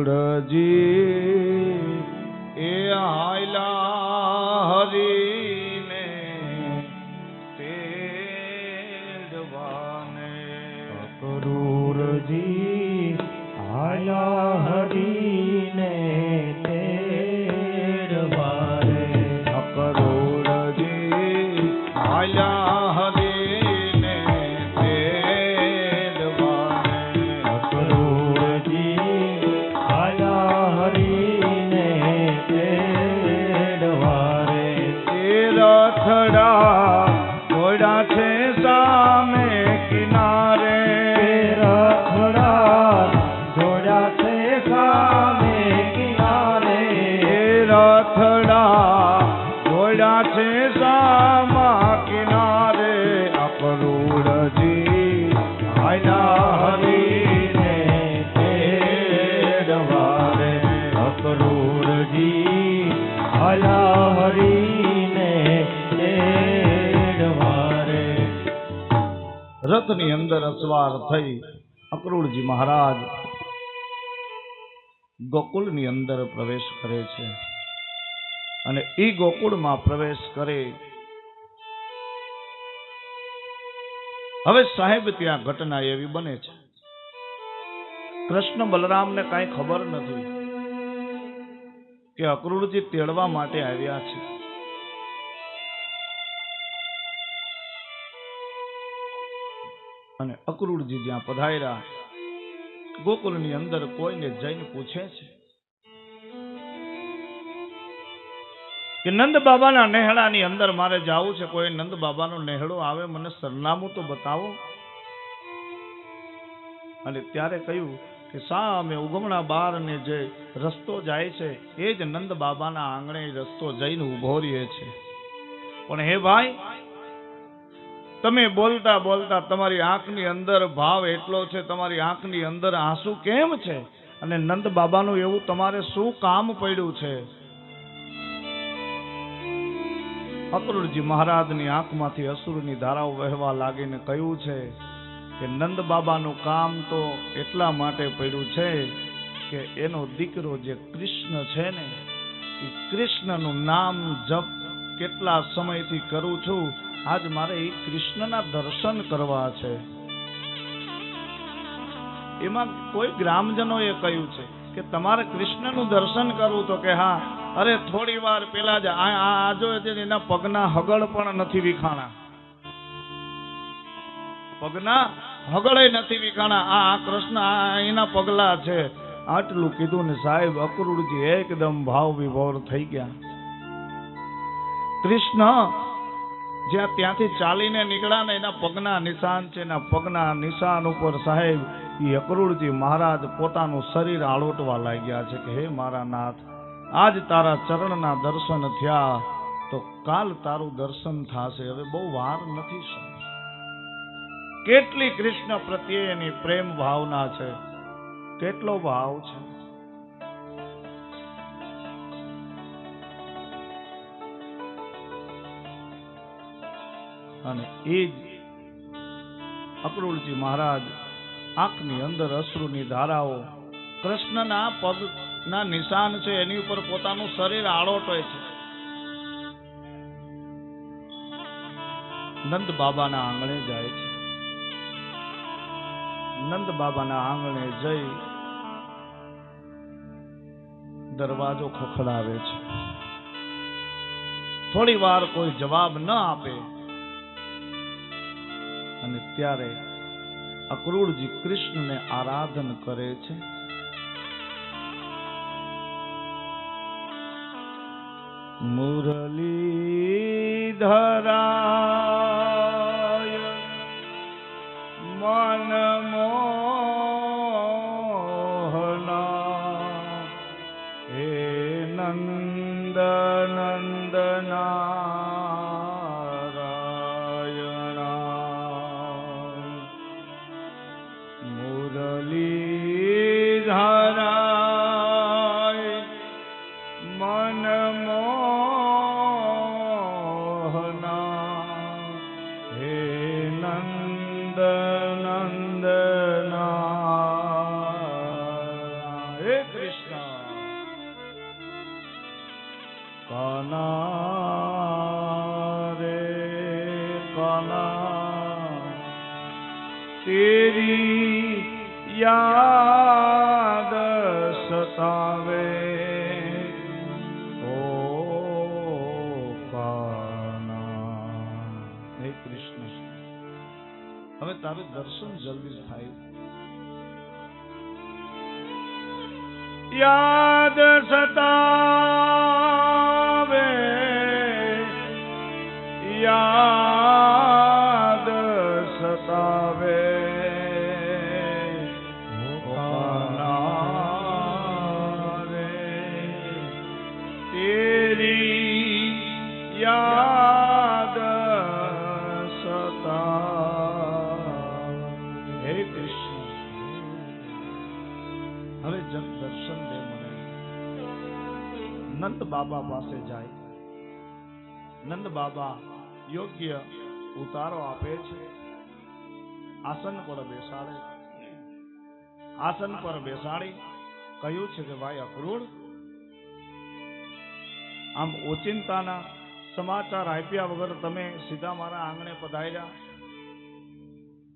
અકરુડજી એ હાયલા હરીને તેડવાને કરુરજી આયા હરીને તેડવારે કરૂરજી હાયલા ઘોડા છે સામા કિનારે અકરુડજી આયા હરીને તેડવારે અકરુરજી આયા હરીને તેડવારે રથની અંદર અસવાર થઈ અક્રૂરજી મહારાજ ગોકુળની અંદર પ્રવેશ કરે છે. અને એ ગોકુળમાં પ્રવેશ કરે. હવે સાહેબ ત્યાં ઘટના એવી બને છે. કૃષ્ણ બલરામને કાંઈ ખબર નથી કે અક્રૂરજી તેડવા માટે આવ્યા છે. અને અક્રૂરજી જ્યાં પધાર્યા ગોકુલની અંદર કોઈને જઈને પૂછે છે કે નંદ બાબાના નેહડાની અંદર મારે જાવું છે, કોઈ નંદ બાબાનો નેહડો આવે, મને સરનામું તો બતાવો. અને ત્યારે કહ્યું કે સામે ઉગમણા બાર ને જે રસ્તો જાય છે, એ જ નંદ બાબાના આંગણે રસ્તો જઈને ઊભો રહે છે. પણ હે ભાઈ, તમે બોલતા બોલતા તમારી આંખની અંદર ભાવ એટલો છે, તમારી આંખની અંદર આંસુ કેમ છે? અને નંદ બાબાનું એવું તમારે શું કામ પડ્યું છે? અક્રૂરજી મહારાજની આંખમાંથી અસુરની ધારાઓ વહેવા લાગીને કહ્યું છે કે નંદ બાબાનું કામ તો એટલા માટે પડ્યું છે કે એનો દીકરો જે કૃષ્ણ છે ને, એ કૃષ્ણનું નામ જપ કેટલા સમયથી કરું છું, આજ મારે એ કૃષ્ણના દર્શન કરવા છે. એમાં કોઈ ગ્રામજનોએ કહ્યું છે કે તમારે કૃષ્ણનું દર્શન કરવું તો કે હા અરે થોડી વાર પેલા જ આ એના પગના હગળ પણ નથી વિખાણા. પગના હગળે નથી વિખાણા. આ કૃષ્ણ એના પગલા છે. આટલું કીધું ને સાહેબ અક્રૂરજી એકદમ ભાવ વિભોર થઈ ગયા. કૃષ્ણ જ્યાં ત્યાંથી ચાલીને નીકળ્યા ને એના પગના નિશાન છે એના પગના નિશાન ઉપર સાહેબ એ અક્રૂરજી મહારાજ પોતાનું શરીર આળોટવા લાગ્યા છે કે હે મારા નાથ આજ તારા ચરણના દર્શન થયા તો કાલ તારું દર્શન થશે. હવે બહુ વાર નથી. કેટલી કૃષ્ણ પ્રત્યે એની પ્રેમ ભાવના છે? કેટલો ભાવ છે? અને એ જ અક્રૂરજી મહારાજ આંખની અંદર અશ્રુની ધારાઓ કૃષ્ણના પગના નિશાન છે, એની ઉપર પોતાનું શરીર આળોટે છે. નંદ બાબાના આંગણે જાય છે. નંદ બાબાના આંગણે જઈ દરવાજો ખખડાવે છે. થોડી વાર કોઈ જવાબ ન આપે. અને ત્યારે અક્રૂરજી કૃષ્ણને આરાધન કરે છે. मरली धराय मनमोहना। हे नन्दनन्दना। કૃષ્ણ. કના રે કના તેરી યાદ સતાવે. હવે તારું દર્શન જલ્દી થાય. યાદ સતાવે જગ દર્શન દે મને. નંદ બાબા પાસે જાય. નંદ બાબા યોગ્ય ઉતારો આપે છે. આસન પર બેસાડે. આસન પર બેસાડી કહ્યું છે કે, ભાઈ અક્રૂર, આમ ઓચિંતાના સમાચાર આપ્યા વગર તમે સીધા મારા આંગણે પધાર્યા.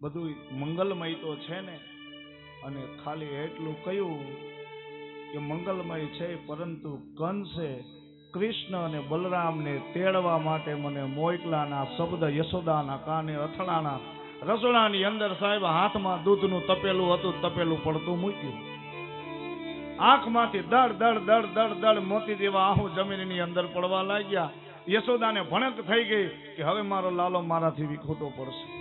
બધું મંગલમય તો છે ને અને ખાલી એટલું કહ્યું કે મંગલમય છે, પરંતુ કંસે કૃષ્ણ અને બલરામને તેડવા માટે મને મોકલાના શબ્દ યશોદાના કાને અથડાના રસોડાની અંદર સાહેબ હાથમાં દૂધનું તપેલું હતું, તપેલું પડતું મૂક્યું. આંખમાંથી દડ દડ દડ દડ દડ મોતી જેવા આહુ જમીનની અંદર પડવા લાગ્યા. યશોદાને ભણક થઈ ગઈ કે હવે મારો લાલો મારાથી વિખોટો પડશે.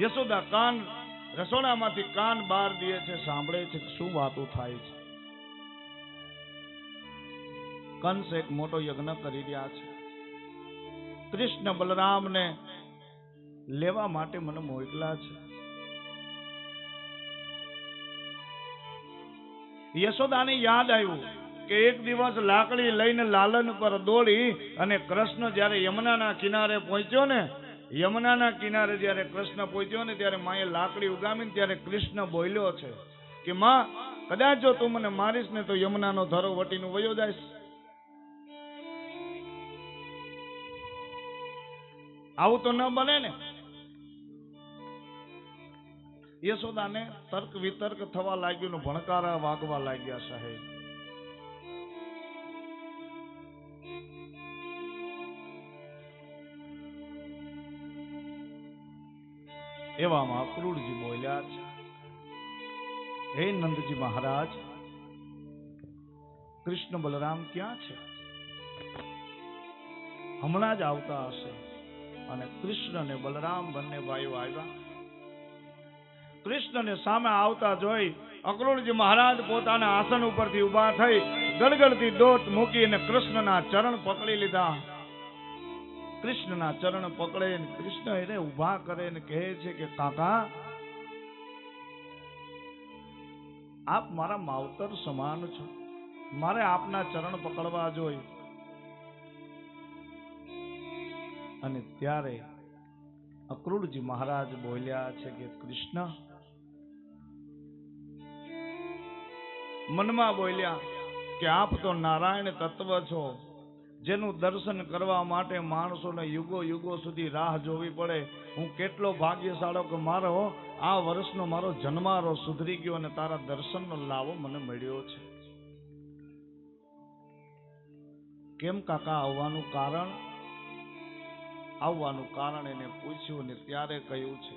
યશોદા કાન, રસોડામાંથી કાન બહાર દે છે, સાંભળે છે શું વાતો થાય છે. કંસ એક મોટો યજ્ઞ કરી રહ્યા છે. કૃષ્ણ બલરામને લેવા માટે મને મોકલા છે. યશોદાને યાદ આવ્યું કે એક દિવસ લાકડી લઈને લાલન પર દોડી અને કૃષ્ણ જ્યારે યમુનાના કિનારે પહોંચ્યો ને યમુનાના કિનારે જ્યારે કૃષ્ણ પહોંચ્યો ને ત્યારે માએ લાકડી ઉગામીને ત્યારે કૃષ્ણ બોલ્યો છે કે, માં, કદાચ જો તું મને મારીશ ને તો યમુનાનો ધરો વટીનું વયો જાય આવું તો ન બને ને. યશોદાને તર્ક વિતર્ક થવા લાગ્યું ભણકારા વાગવા લાગ્યા સાહેબ. એવામાં ક્રૂરજી બોલ્યા છે હે નંદજી મહારાજ, કૃષ્ણ બલરામ ક્યાં છે? હમણાં જ આવતા હશે અને કૃષ્ણ અને બલરામ બંને ભાઈઓ આવ્યા. કૃષ્ણને સામે આવતા જોઈ અકરુણજી મહારાજ પોતાના આસન ઉપરથી ઊભા થઈ ગળગળતી મૂકી મૂકીને કૃષ્ણના ચરણ પકડી લીધા. કૃષ્ણના ચરણ પકડે કૃષ્ણ એને ઊભા કરે ને કહે છે કે, કાકા, આપ મારા માવતર સમાન છો. મારે આપના ચરણ પકડવા જોઈએ. અને ત્યારે અક્રૂરજી મહારાજ બોલ્યા છે કે, કૃષ્ણ. મનમાં બોલ્યા કે, આપ તો નારાયણ તત્વ છો. જેનું દર્શન કરવા માટે માણસોને યુગો યુગો સુધી રાહ જોવી પડે. હું કેટલો ભાગ્યશાળો કે મારો, આ વર્ષનો મારો જન્મારો સુધરી ગયો અને તારા દર્શનનો લાવો મને મળ્યો છે. કેમ કાકા આવવાનું કારણ? આવવાનું કારણ એને પૂછ્યું ને ત્યારે કહ્યું છે,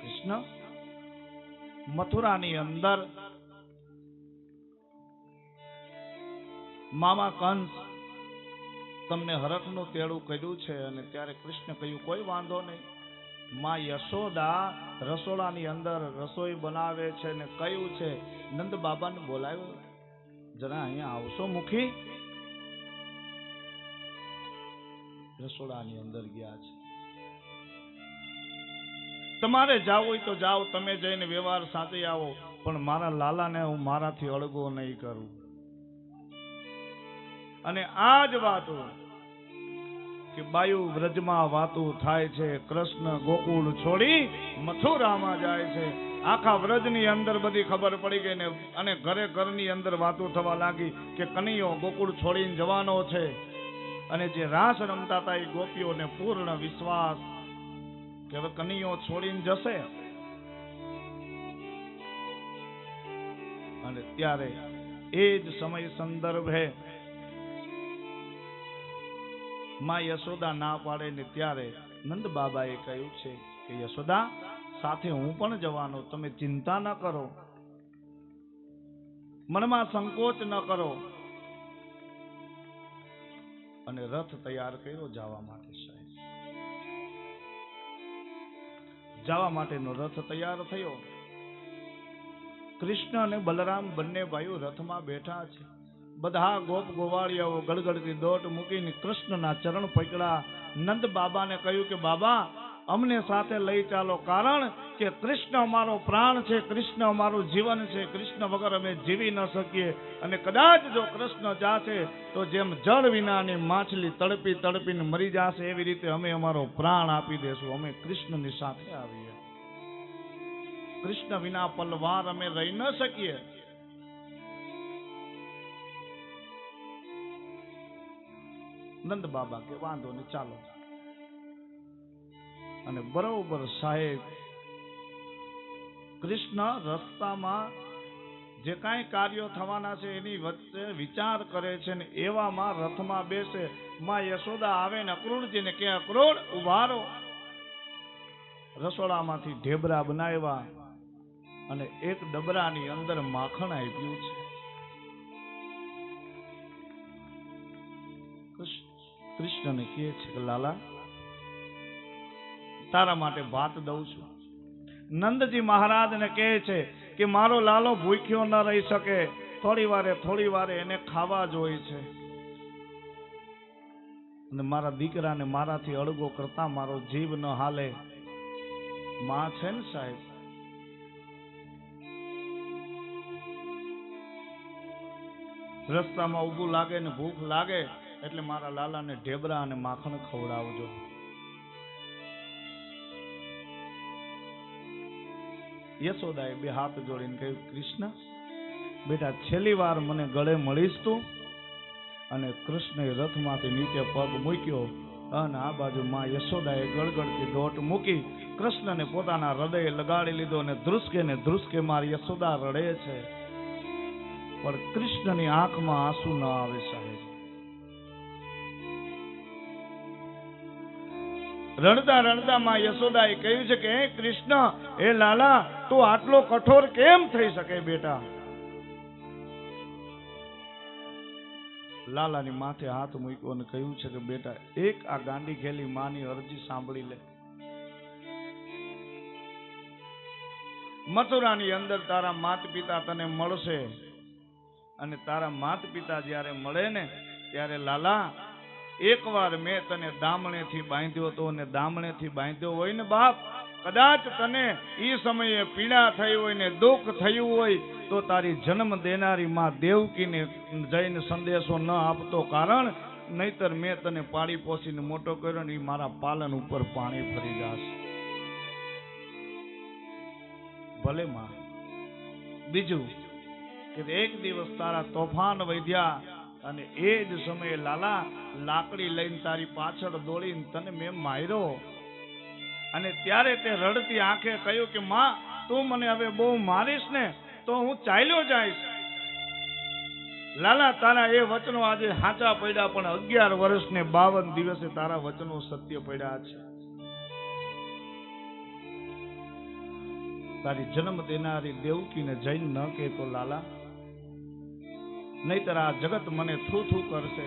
કૃષ્ણ, મથુરાની અંદર મામા કંસ તમને હરખનું તેડું કર્યું છે અને ત્યારે કૃષ્ણ કહ્યું, કોઈ વાંધો નહીં. માં યશોદા રસોડાની અંદર રસોઈ બનાવે છે ને કહ્યું છે? નંદ બાબાને બોલાવ્યો. જરા અહીંયા આવશો મુખી? રસોડાની અંદર ગયા છે. તમારે જાવ હોય તો જાઓ તમે જઈને વ્યવહાર સાચી આવો. પણ મારા લાલાને હું મારાથી અળગો નહીં કરું. અને આ જ વાતો કે બાયુ વ્રજમાં વાતો થાય છે, કૃષ્ણ ગોકુળ છોડી મથુરામાં જાય છે. આખા વ્રજની અંદર બધી ખબર પડી ગઈ ને અને ઘરે ઘરની અંદર વાતો થવા લાગી કે કનૈયો ગોકુળ છોડીને જવાનો છે. અને જે રાસ રમતા હતા એ ગોપીઓને પૂર્ણ વિશ્વાસ કે હવે કનૈયો છોડીને જશે. અને ત્યારે એ જ સમય સંદર્ભે માં યશોદા ના પાડે ને ત્યારે નંદ બાબાએ કહ્યું છે કે, યશોદા, સાથે હું પણ જવાનો, તમે ચિંતા ન કરો. મનમાં સંકોચ ન કરો. અને રથ તૈયાર કર્યો જવા માટે જવા માટેનો રથ તૈયાર થયો. કૃષ્ણ અને બલરામ બંને ભાઈઓ રથમાં બેઠા છે. બધા ગોપ ગોવાળિયાઓ ગળગળતી દોટ મૂકીને કૃષ્ણના ચરણ પકડા નંદ બાબાને કહ્યું કે, બાબા, અમને સાથે લઈ ચાલો. કારણ કે કૃષ્ણ અમારો પ્રાણ છે, કૃષ્ણ અમારું જીવન છે, કૃષ્ણ વગર અમે જીવી ન શકીએ. અને કદાચ જો કૃષ્ણ જાશે, તો જેમ જળ વિનાની માછલી તડપી તડપીને મરી જશે, એવી રીતે અમે અમારો પ્રાણ આપી દેશું. અમે કૃષ્ણની સાથે આવીએ. કૃષ્ણ વિના પલવાર અમે રહી ન શકીએ. નંદ બાબા કે વાંધો ને ચાલો અને બરોબર સાહેબ, કૃષ્ણ રસ્તામાં જે કાંઈ કાર્યો થવાના છે એની વચ્ચે વિચાર કરે છે ને એવામાં રથમાં બેસે, માં યશોદા આવે ને અક્રૂરજીને કે અક્રૂર ઉભારો. રસોડામાંથી ઢેબરા બનાવ્યા અને એક ડબરાની અંદર માખણ આપ્યું છે. કૃષ્ણ- કૃષ્ણને કહે છે કે, લાલા, તારા માટે ભાત દઉં છું. નંદજી મહારાજને કહે છે કે, મારો લાલો ભૂખ્યો ન રહી શકે. થોડી વારે થોડી વારે એને ખાવા જોઈએ છે. અને મારા દીકરાને મારાથી અળગો કરતા મારો જીવ ન હાલે. માં છે ને સાહેબ? રસ્તામાં ઊભું લાગે ને ભૂખ લાગે. એટલે મારા લાલાને ઢેબરા અને માખણ ખવડાવજો. યશોદાએ બે હાથ જોડીને કહ્યું, કૃષ્ણ, બેટા, છેલ્લી વાર મને ગળે મળીશ તું? અને કૃષ્ણએ રથમાંથી નીચે પગ મૂક્યો અને આ બાજુ માં યશોદાએ ગળગળતી દોટ મૂકી કૃષ્ણને પોતાના હૃદય લગાડી લીધો અને ધ્રુસકે ને ધ્રુસકે મારી યશોદા રડે છે. પણ કૃષ્ણની આંખમાં આંસુ ન આવે સાહેબ. રડતા રડતા માં યશોદાએ કહ્યું છે કે કૃષ્ણ, હે લાલા, તું આટલો કઠોર કેમ થઈ શકે બેટા? લાલાની માથે હાથ મૂક્યો અને કહ્યું છે કે, બેટા, એક આ ગાંડી ખેલી માની અરજી સાંભળી લે. મથુરાની અંદર તારા માત પિતા તને મળશે. અને તારા માત પિતા જ્યારે મળે ને, ત્યારે લાલા એકવાર મેં તને દામણેથી બાંધ્યો તો ને દામણેથી બાંધ્યો હોય ને બાપ, કદાચ તને એ સમયે પીડા થઈ હોય ને દુઃખ થયું હોય, તો તારી જન્મ દેનારી માં દેવકીને જઈને સંદેશો ન આપતો કારણ, નહીતર મેં તને પાળી પોસીને મોટો કર્યો ને એ મારા પાલન ઉપર પાણી ફરી જશે. ભલે માં, બીજું કે એક દિવસ તારા તોફાન વધ્યા અને એ જ સમયે લાલા, લાકડી લઈને તારી પાછળ દોડીને તને મેં માર્યો. અને ત્યારે તે રડતી આંખે કહ્યું કે, માં, તું મને હવે બહુ મારીશ ને, તો હું ચાલ્યો જઈશ. લાલા, તારા એ વચનો આજે સાચા પડ્યા, પણ અગિયાર વર્ષ ને બાવન દિવસે તારા વચનો સત્ય પડ્યા છે. તારી જન્મ દેનારી દેવકીને જૈન ન કહેતો લાલા નહીતર આ જગત મને થૂ થૂ કરશે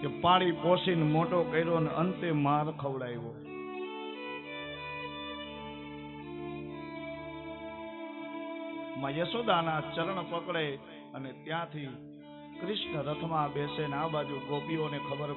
કે પાળી પોષીને મોટો કર્યો ને અંતે માર ખવડાવ્યો. માં યશોદાના ચરણ પકડે અને ત્યાંથી કૃષ્ણ રથમાં બેસે ને આ બાજુ ગોપીઓને ખબર